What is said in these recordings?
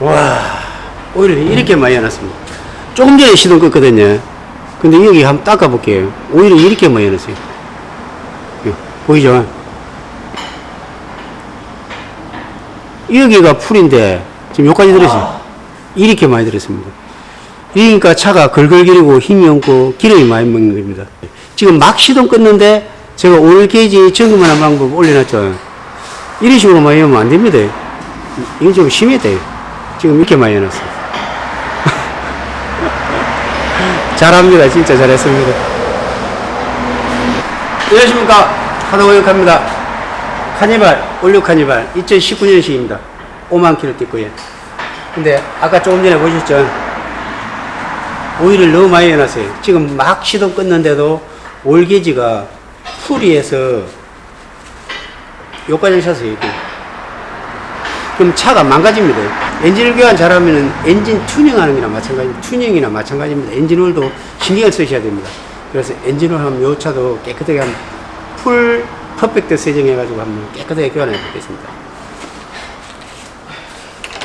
와, 오히려 이렇게 많이 해놨습니다. 조금 전에 시동 껐거든요. 근데 여기 한번 닦아볼게요. 오히려 이렇게 많이 해놨어요. 요, 보이죠? 여기가 풀인데, 지금 여기까지 들었어요. 이렇게 많이 들었습니다. 그러니까 차가 걸걸거리고 힘이 없고 기름이 많이 먹는 겁니다. 지금 막 시동 껐는데 제가 오일 게이지 점검하는 방법 올려놨죠. 이런 식으로 많이 하면 안 됩니다. 이건 좀 심했다. 지금 이렇게 많이 해놨어. 잘합니다. 진짜 잘했습니다. 안녕하십니까. 하동오역합니다. 카니발, 올류 카니발 2019년식입니다. 5만 킬로 띠고요. 근데 아까 조금 전에 보셨죠? 오일을 너무 많이 해놨어요. 지금 막 시동 껐는데도 올게지가 풀이해서 여기까지 찼어요. 여기. 그럼 차가 망가집니다. 엔진을 교환 잘하면 엔진 튜닝하는 거나 마찬가지입니다. 튜닝이나 마찬가지입니다. 엔진 오일도 신경을 쓰셔야 됩니다. 그래서 엔진 오일 하면 요 차도 깨끗하게 한 풀 퍼펙트 세정해가지고 한번 깨끗하게 교환해 보겠습니다.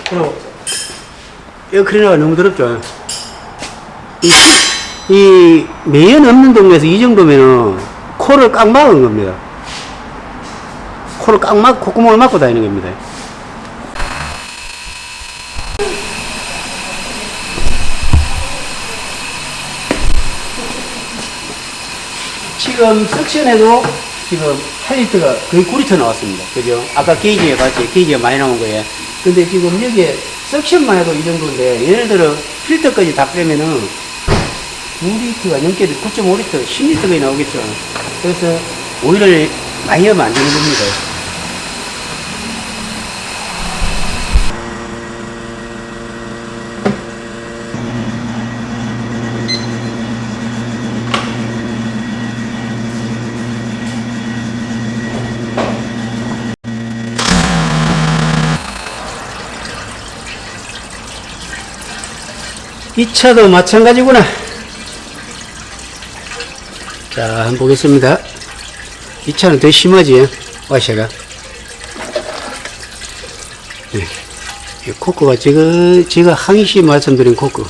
그리고 에어클리너가 너무 더럽죠. 이, 이 매연 없는 동네에서 이 정도면은 코를 꽉 막은 겁니다. 코를 꽉 막, 콧구멍을 막고 다니는 겁니다. 지금 석션에도 지금 8리터가 거의 9리터 나왔습니다. 그죠? 아까 게이지에 봤지? 게이지가 많이 나온 거예요. 근데 지금 여기에 석션만 해도 이 정도인데, 예를 들어 필터까지 다 빼면은 9리터가 넘게 9.5리터, 10리터가 나오겠죠. 그래서 오일을 많이 하면 안 되는 겁니다. 이 차도 마찬가지구나. 자, 한번 보겠습니다. 이 차는 더 심하지, 와샤가. 네. 이 코크가 제가, 제가 항시 말씀드린 코크.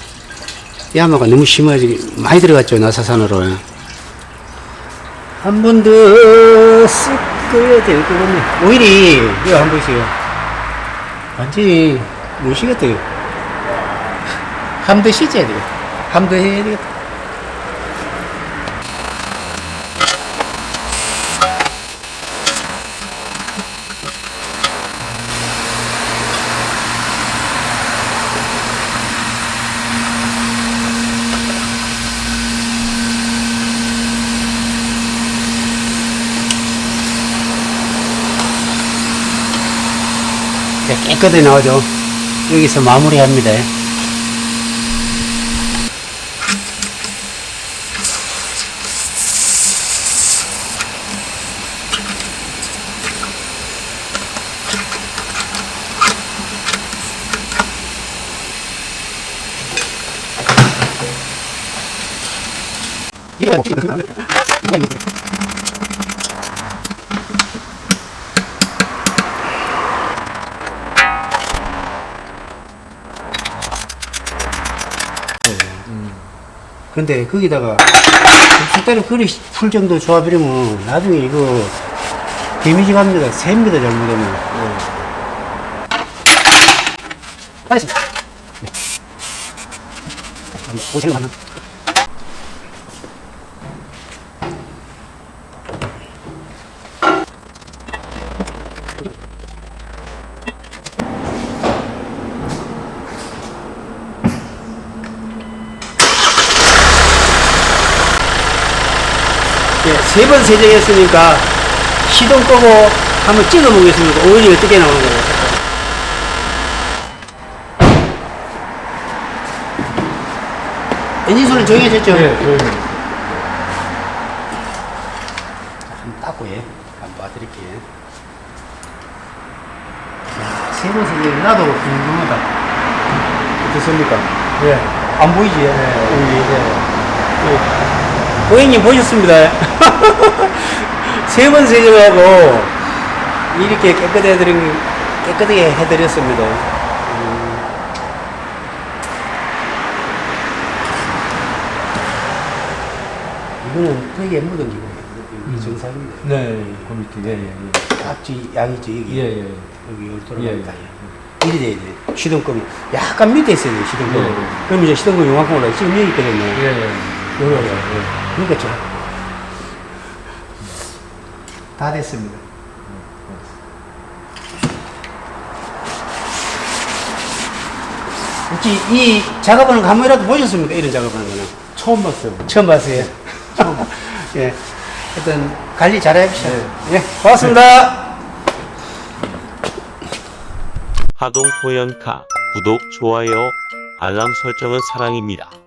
야마가 너무 심하지, 많이 들어갔죠, 나사산으로. 한 번더 씻어야 될 것 같네. 오일이, 이거 한번 보세요. 완전히, 무시겠다, 한 번더 씻어야 되겠다. 더 해야 되겠다. 네, 깨끗하게 나오죠. 여기서 마무리합니다. 근데 거기다가 숫자리 그리 풀 정도 조합이라면 나중에 이거 데미지 갑니다. 셉니다, 잘못하면. 알겠습니다. 네. 고생을 하나. 예, 세 번 세정했으니까 시동 끄고 한번 찍어 보겠습니다. 오일이 어떻게 나오는 거예요. 엔진 소리 조용해졌죠? 네, 조용히. 한번 닦고 예. 한번 봐드릴게요. 세번 세정 나도 궁금하다. 어떻습니까? 예. 안 보이지? 네. 오일이. 예. 고객님 보셨습니다. 세번 세정하고 이렇게 깨끗해 드린 깨끗하게 해드렸습니다. 음. 이거는 되게 묻은. 이 정상인데. 네, 그 밑에, 예, 예, 예. 앞뒤 양이죠 여기. 예, 예. 여기 여기 예, 돌아갑니다. 예. 이리 돼야 돼. 시동급이 약간 밑에 있어야 돼 시동급. 예, 예. 그럼 이제 시동급 요만큼 올라. 지금 여기 있거든요. 예, 예. 요래 그러니까 좀. 다 됐습니다. 혹시 이 작업하는 거 한 번이라도 보셨습니까? 이런 작업하는 거는 처음 봤어요. 처음 봤어요. 예. 하여튼 관리 잘해봅시다. 네. 예. 고맙습니다. 하동 호연카 구독, 좋아요, 알람 설정은 사랑입니다.